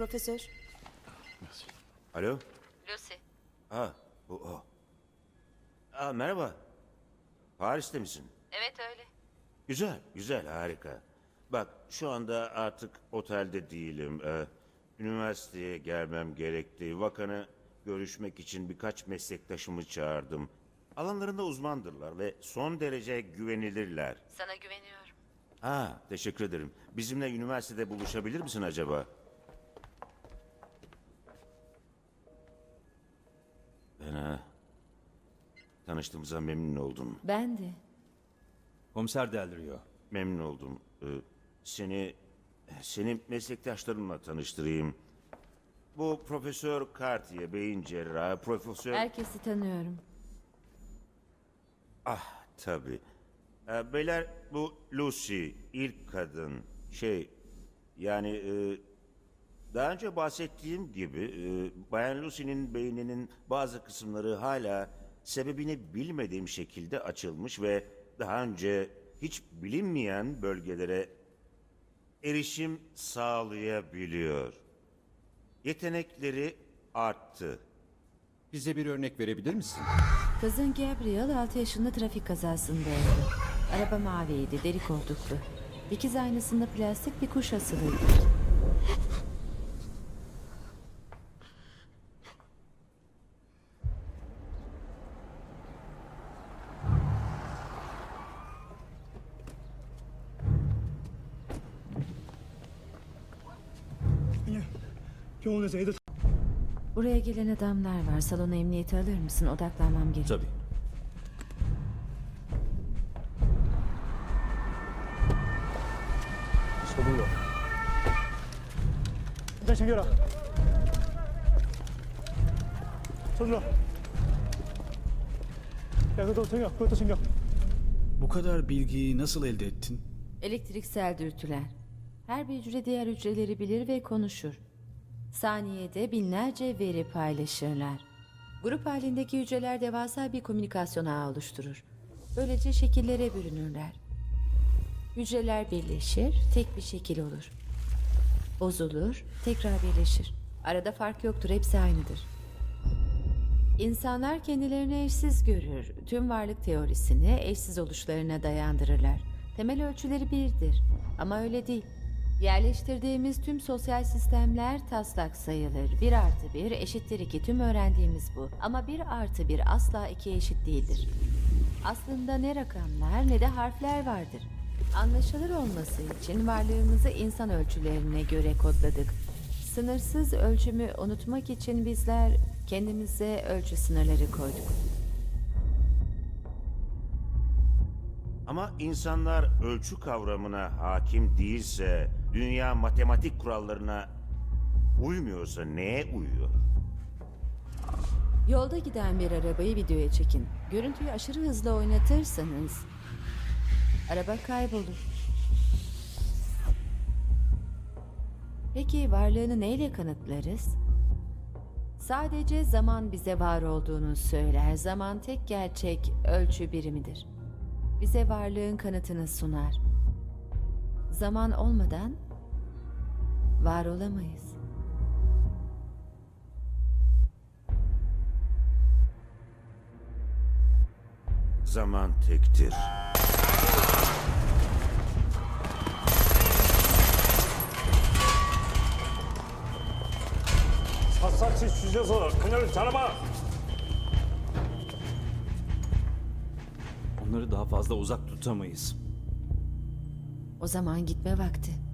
Profesör, Alo? Lucy. Ha, bu o. Aa, merhaba. Paris'te misin? Evet öyle. Güzel, güzel, harika. Bak, şu anda artık otelde değilim. Ee, üniversiteye gelmem gerekti. Vakanı görüşmek için birkaç meslektaşımı çağırdım. Alanlarında uzmandırlar ve son derece güvenilirler. Sana güveniyorum. Ha, teşekkür ederim. Bizimle üniversitede buluşabilir misin acaba? Tanıştığımıza memnun oldum. ben de. Komiser Del Rio. Memnun oldum. Ee, seni seni meslektaşlarımla tanıştırayım. Bu Profesör Cartier, beyin cerrahı, Profesör... Herkesi tanıyorum. Ah, tabii. Ee, beyler, bu Lucy, ilk kadın. Şey, yani... e, daha önce bahsettiğim gibi, e, Bayan Lucy'nin beyninin bazı kısımları hala sebebini bilmediğim şekilde açılmış ve daha önce hiç bilinmeyen bölgelere erişim sağlayabiliyor. Yetenekleri arttı. Bize bir örnek verebilir misin? Kızın Gabriel 6 yaşında trafik kazasında öldü. Araba maviydi, deri koltuklu. Dikiz aynasında plastik bir kuş asılıydı. Buraya gelen adamlar var. Salona emniyeti alır mısın? Odaklanmam gerek. Tabii. 서둘러. 일단 챙겨라. 서둘러. 야, 그것도 챙겨. 그것도 챙겨. Bu kadar bilgiyi nasıl elde ettin? Elektriksel dürtüler. Her bir hücre diğer hücreleri bilir ve konuşur. Saniyede binlerce veri paylaşırlar. Grup halindeki hücreler devasa bir komünikasyon ağı oluşturur. Böylece şekillere bürünürler. Hücreler birleşir, tek bir şekil olur. Bozulur, tekrar birleşir. Arada fark yoktur, hepsi aynıdır. İnsanlar kendilerini eşsiz görür. Tüm varlık teorisini eşsiz oluşlarına dayandırırlar. Temel ölçüleri birdir. Ama öyle değil. Yerleştirdiğimiz tüm sosyal sistemler taslak sayılır. 1 artı 1 eşittir 2 tüm öğrendiğimiz bu. Ama 1 artı 1 asla 2'ye eşit değildir. Aslında ne rakamlar ne de harfler vardır. Anlaşılır olması için varlığımızı insan ölçülerine göre kodladık. Sınırsız ölçümü unutmak için bizler kendimize ölçü sınırları koyduk. Ama insanlar ölçü kavramına hakim değilse, dünya matematik kurallarına uymuyorsa neye uyuyor? Yolda giden bir arabayı videoya çekin. Görüntüyü aşırı hızlı oynatırsanız araba kaybolur. Peki varlığını neyle kanıtlarız? Sadece zaman bize var olduğunu söyler. Zaman tek gerçek ölçü birimidir Bize varlığın kanıtını sunar. Zaman olmadan var olamayız. Zaman tektir. 샅샅이 쑤셔서 그녀를 잡아봐. Onları daha fazla uzak tutamayız. O zaman gitme vakti.